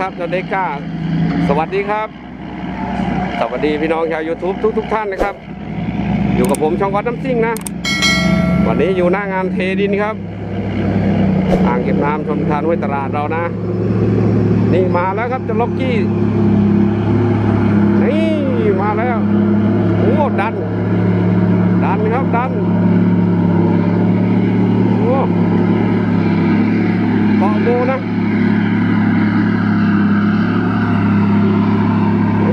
ครับเจ้าเด็กก้า สวัสดีครับ สวัสดีพี่น้องชาว YouTube ทุกทุกท่านนะครับ อยู่กับผมช่องวัดน้ำซิ่งนะ วันนี้อยู่หน้างานเทดินครับ อ่างเก็บน้ำชมทานห้วยตลาดเรานะ นี่มาแล้วครับเจะล็อกกี้ นี่มาแล้วโอ้ดัน ดันครับดันโอ้เกาะโบนะ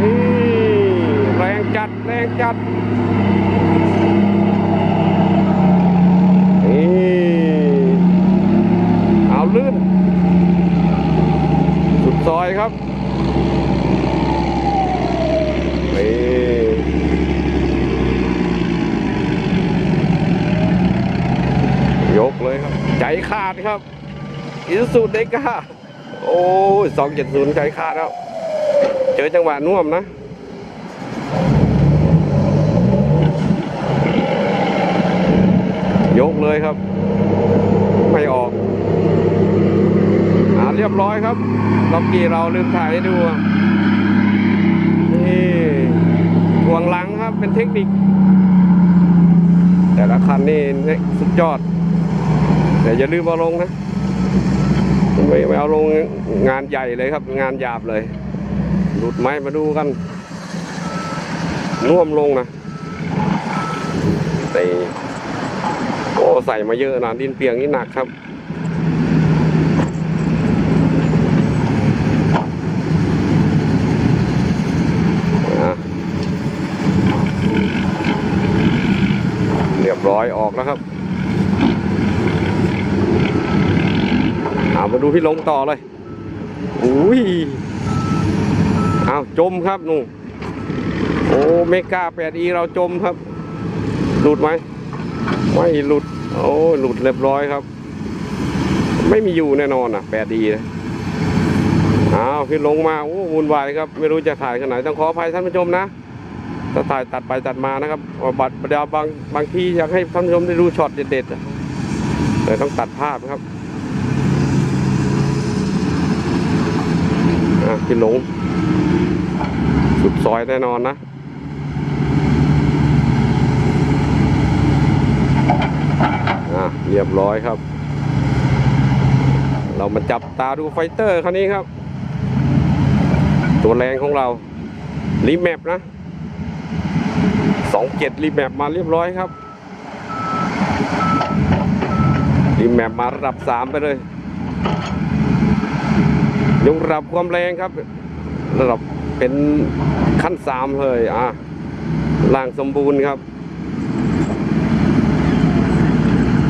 นี่แรง จัดแรงจัดนี่เอาลื่น สุดซอยครับนี่ยกเลยครับ ใจขาดครับอิสุเดก้าโอ้ยสองเจ็ดศูนย์ใจขาดแล้ว เจอจังหวะน่วมนะ ยกเลยครับ ไม่ออกอ่าเรียบร้อยครับล็อกกี้เราลืมถ่ายให้ดูนี่ถ่วงหลังครับเป็นเทคนิค แต่ละคันนี่สุดยอด แต่อย่าลืมเอาลงนะไม่ไม่เอาลงงานใหญ่เลยครับ งานหยาบเลยหลุดไหมมาดูกันน่วมลงนะต่ โอ้ใส่มาเยอะนะดินเปียกนี่หนักครับเรียบร้อยออกแล้วครับเอามาดูพี่ลงต่อเลยอุ้ยเอาจมครับนู่นโอ้เมกาแปดอีเราจมครับหลุดไหม ไม่หลุด โอ้หลุดเรียบร้อยครับ ไม่มีอยู่แน่นอนอะแปดอีนะอ้าวพี่ลงมาโอ้วุ่นวายครับ ไม่รู้จะถ่ายขนาดไหนต้องขออภัยท่านผู้ชมนะถ้าถ่ายตัดไปตัดมานะครับบัตรเดี๋ยวบางบางทีอยากให้ท่านผู้ชมได้ดูช็อตเด็ดๆเลยต้องตัดภาพครับอะพี่หลง สุดซอยแน่นอนนะ อะเรียบร้อยครับ เรามาจับตาดูไฟเตอร์คันนี้ครับ ตัวแรงของเรารีแมปนะสองเจ็ดรีแมปมาเรียบร้อยครับรีแมปมาระดับสามไปเลยยกระดับความแรงครับ ระดับเป็นขั้นสามเลยอะล่างสมบูรณ์ครับ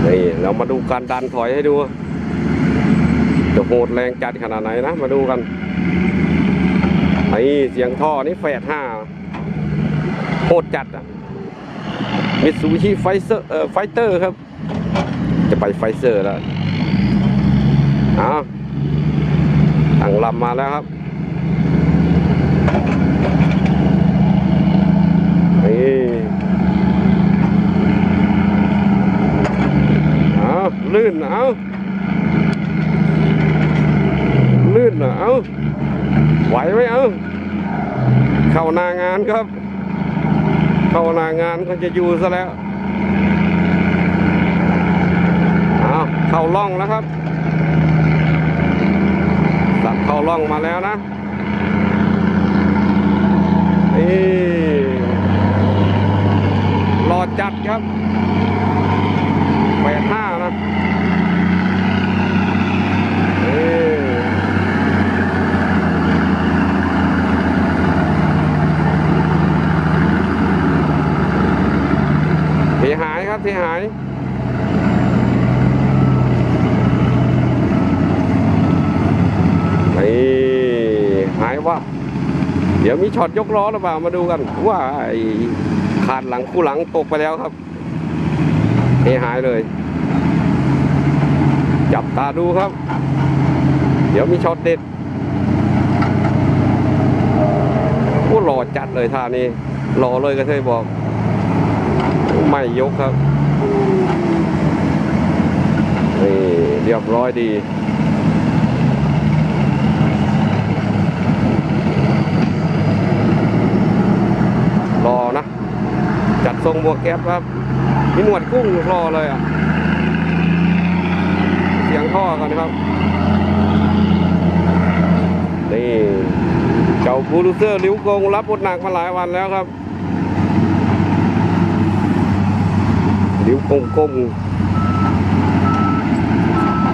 นี่เรามาดูการดันถอยให้ดู จะโหดแรงจัดขนาดไหนนะ มาดูกันไอ้เสียงท่อนี่แฝดห้าโหดจัดอะมิตซูบิชิไฟเซอร์เอ่อไฟเตอร์ครับ จะไปไฟเซอร์แล้วเอาตั้งลำมาแล้วครับนี่เอา ลื่นเอาลื่นเหรอเอาไหวไหมเอาเข้านางานครับ เข้านางานก็จะอยู่ซะแล้วเอาเข้าล่องแล้วครับสับเข้าล่องมาแล้วนะนี่รอจัดครับแปดห้านะนี่ เสียหายครับเสียหาย นี่หายว่าเดี๋ยวมีช็อตยกล้อหรือเปล่ามาดูกัน ว่าไอ้ขาดหลังคู่หลังตกไปแล้วครับเสียหายเลย จับตาดูครับ เดี๋ยวมีช็อตเด็ดโอ้หล่อจัดเลยท่านี้หล่อเลยกระเทยบอก ไม่ยกครับนี่เรียบร้อยดี ทรงหมวกแก๊ปครับ มีหนวดกุ้งรอเลยอะ เสียงท่อกันนะครับ นี่เจ้าบูรูเซอร์ลิ้วกงรับบทหนักมาหลายวันแล้วครับลิ้วกงกง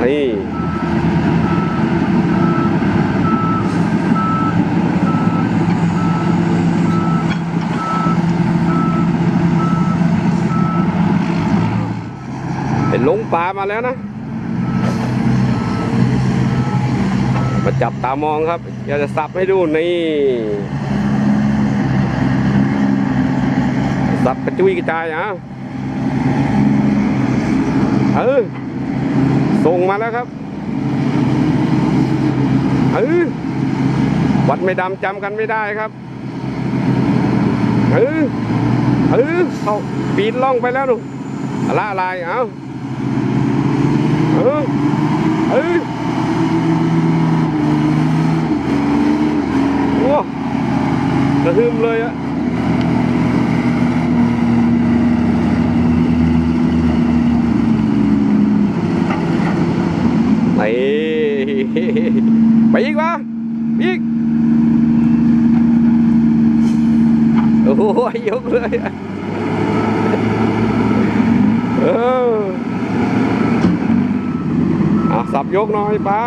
นี่ ลงป่ามาแล้วนะ มาจับตามองครับ อยากจะสับให้ดูนี่สับกระจุยกระจายอะเออส่งมาแล้วครับเออวัดไม่ดำจำกันไม่ได้ครับเออเออเขาปีนล่องไปแล้วหนูอะไรอะไรเอ้า เออเออโอ้กระหึ่มเลยอะไปไปอีกวะอีกโอ้ยยกเลยอะเออ สับยกหน่อยป้า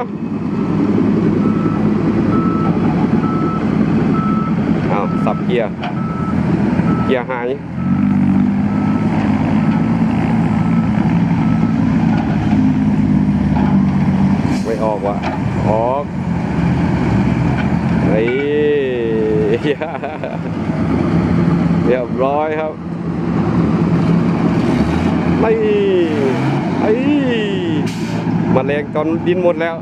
เอาสับเกียร์ เกียร์หายไม่ออกว่ะ ออกเฮ้เรียบร้อยครับ ไม่ไอ้ มาแรงตอนดินหมดแล้ว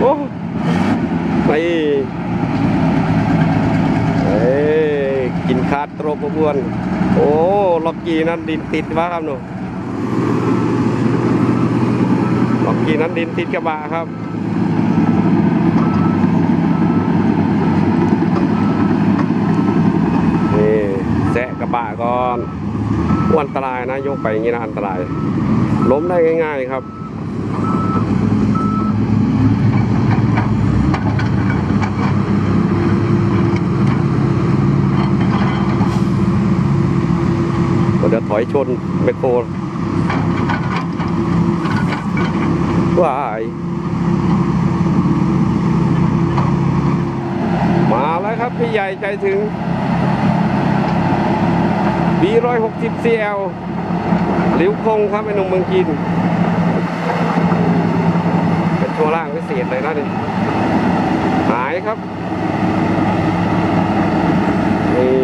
โอ้ไม่เอ้กินคาดโตรบวน โอ้ล็อกกี้นั้นดินติดวะครับหนูล็อกกี้นั้นดินติดกระบะครับนี่แซะกระบะก่อนอ้วนอันตรายนะยกไปอย่างนี้นะอันตราย ล้มได้ง่าย ๆครับ ก็จะถอยชนแมคโครว้ายมาแล้วครับ พี่ใหญ่ใจถึง B160 CL หลิวคงครับไอ้หนุ่มเมืองจีนเป็นชัวล่างพิเศษเลยนะนี่หายครับ นี่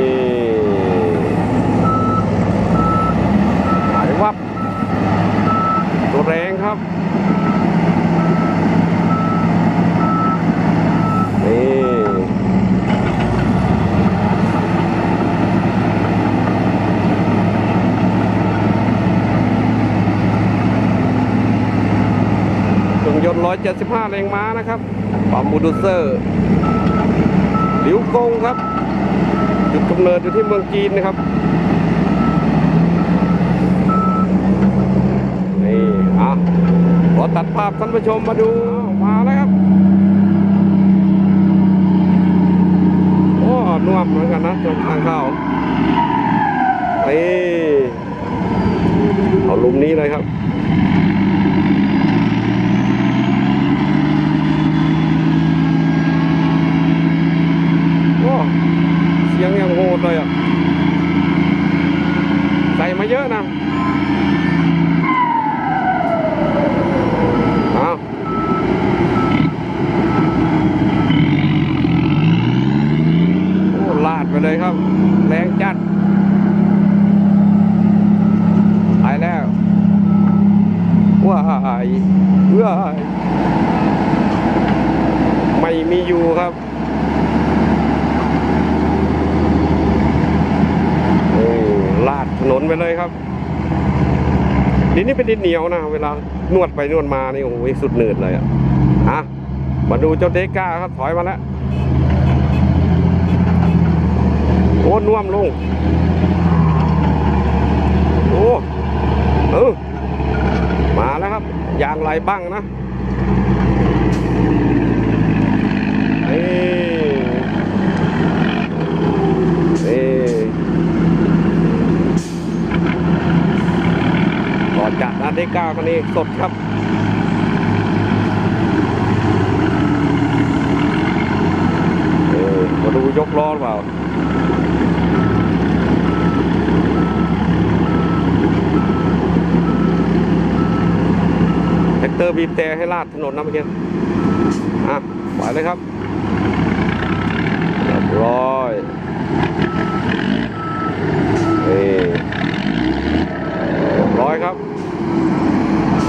หายวับ ตัวแรงครับ นี่ เครื่องย นต์ 175 แรงม้านะครับปั๊มบูดูเซอร์หลิวกงครับ จุดกำเนิดอยู่ที่เมืองจีนนะครับ นี่อะขอตัดภาพท่านผู้ชมมาดูมาแล้วครับ โอ้น่วมเหมือนกันนะตรงทางเข้านี่เอาลุมนี้เลยครับ โอ้เสียงยังโหดเลยอะ ใส่มาเยอะนะเอาโอ้ลาดไปเลยครับ แรงจัดไปแล้ว ว้ายว้ายไม่มีอยู่ครับ โอ้ลาด ถนนไปเลยครับดินนี่เป็นดินเหนียวนะเวลานวดไปนวดมานี่โอ้โหสุดหนืดเลยอะอะมาดูเจ้าเดก้าครับถอยมาแล้วโอ้น่วมลงโอ้เออมาแล้วครับยางไรบ้างนะนี่นี่ ก่อนจัดนัดที่เก้าคันนี้สดครับเออมาดูยกล้อหรือเปล่าแท็กเตอร์บีบแต่ให้ลาดถนนนะเมื่อกี้อะไปเลยครับเรียบร้อยนี่เรียบร้อยครับ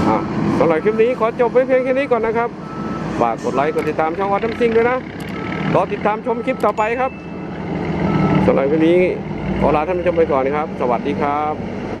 อะสำหรับคลิปนี้ ขอจบไว้เพียงแค่นี้ก่อนนะครับ ฝากกดไลค์กดติดตามช่องวัดน้ำซิงด้วยนะ รอติดตามชมคลิปต่อไปครับสำหรับวันนี้ขอลาท่านผู้ชมไปก่อนนะครับ สวัสดีครับ